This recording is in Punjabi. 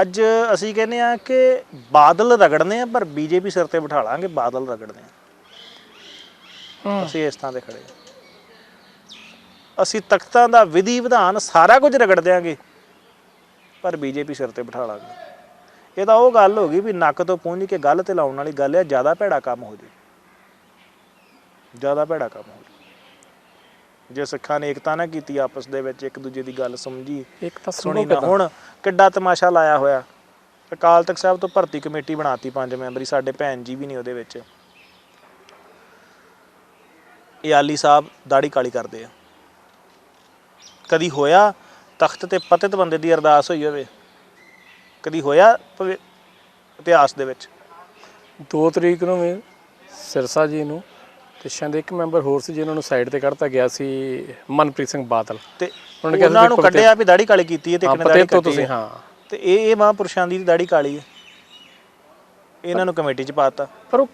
ਅੱਜ ਅਸੀਂ ਕਹਿੰਦੇ ਆ ਕਿ ਬਾਦਲ ਰਗੜਨੇ ਆ ਪਰ ਬੀਜੇਪੀ ਸਿਰ ਤੇ ਬਿਠਾ ਲਾਂਗੇ ਬਾਦਲ ਰਗੜਨੇ ਆ। ਅਸੀਂ ਇਸ ਥਾਂ ਤੇ ਖੜੇ। ਅਸੀਂ ਤਖਤਾਂ ਦਾ ਵਿਧੀ ਵਿਧਾਨ ਸਾਰਾ ਕੁਝ ਰਗੜ ਦਿਆਂਗੇ ਪਰ ਬੀਜੇਪੀ ਸਿਰ ਤੇ ਬਿਠਾ ਲਾਂਗੇ। ਇਹ ਤਾਂ ਉਹ ਗੱਲ ਹੋ ਗਈ ਵੀ ਨੱਕ ਤੋਂ ਪੂੰਝ ਕੇ ਗੱਲ ਤੇ ਲਾਉਣ ਵਾਲੀ ਗੱਲ ਹੈ ਜ਼ਿਆਦਾ ਭੈੜਾ ਕੰਮ ਹੋ ਜੇ। ਜ਼ਿਆਦਾ ਭੈੜਾ ਕੰਮ ਹੋ ਜੇ। ਜੇ ਸਿੱਖਾਂ ਨੇ ਏਕਤਾ ਨਾ ਕੀਤੀ ਆਪਸ ਦੇ ਵਿੱਚ ਇੱਕ ਦੂਜੇ ਦੀ ਗੱਲ ਸਮਝੀ ਇੱਕ ਤਾਂ ਸੁਣੀ ਸੁਣੋ ਨਾ ਹੁਣ ਕਿੱਡਾ ਤਮਾਸ਼ਾ ਲਾਇਆ ਹੋਇਆ। ਅਕਾਲ ਤਖਤ ਸਾਹਿਬ ਤੋਂ ਭਰਤੀ ਕਮੇਟੀ ਬਣਾਤੀ ਪੰਜ ਮੈਂਬਰੀ, ਸਾਡੇ ਭੈਣ ਜੀ ਵੀ ਨਹੀਂ ਉਹਦੇ ਵਿੱਚ। ਇਹ ਆਲੀ ਸਾਹਿਬ ਦਾੜੀ ਕਾਲੀ ਕਰਦੇ ਆ। ਕਦੀ ਹੋਇਆ ਤਖਤ ਤੇ ਪਤਿਤ ਬੰਦੇ ਦੀ ਅਰਦਾਸ ਹੋਈ ਹੋਵੇ? ਕਦੀ ਹੋਇਆ ਭਵਿ- ਇਤਿਹਾਸ ਦੇ ਵਿੱਚ? 2 ਤਰੀਕ ਨੂੰ ਵੀ ਸਿਰਸਾ ਜੀ ਨੂੰ ਤੇ ਸ਼ਾਇਦ ਇੱਕ ਮੈਂਬਰ ਹੋਰ ਸੀ ਜਿਨ੍ਹਾਂ ਨੂੰ ਸਾਈਡ ਤੇ ਕੱਢਤਾ ਗਿਆ ਸੀ ਮਨਪ੍ਰੀਤ ਸਿੰਘ ਬਾਦਲ। ਤੇ ਉਹਨੇ ਨੂੰ ਕੱਢਿਆ ਵੀ ਦਾੜੀ ਕਾਲੀ ਕੀਤੀ ਹੈ ਤੇ ਇੱਕ ਨੇ ਦਾੜੀ ਤੋਂ ਕੱਟੀ ਤੁਸੀਂ ਹਾਂ। ਤੇ ਇਹ ਇਹ ਮਹਾਂਪੁਰਸ਼ਾਂ ਦੀ ਦਾੜੀ ਕਾਲੀ ਹੈ। ਇਹਨਾਂ ਨੂੰ ਕਮੇਟੀ ਚ ਪਾਤਾ। ਪਰ ਉਹ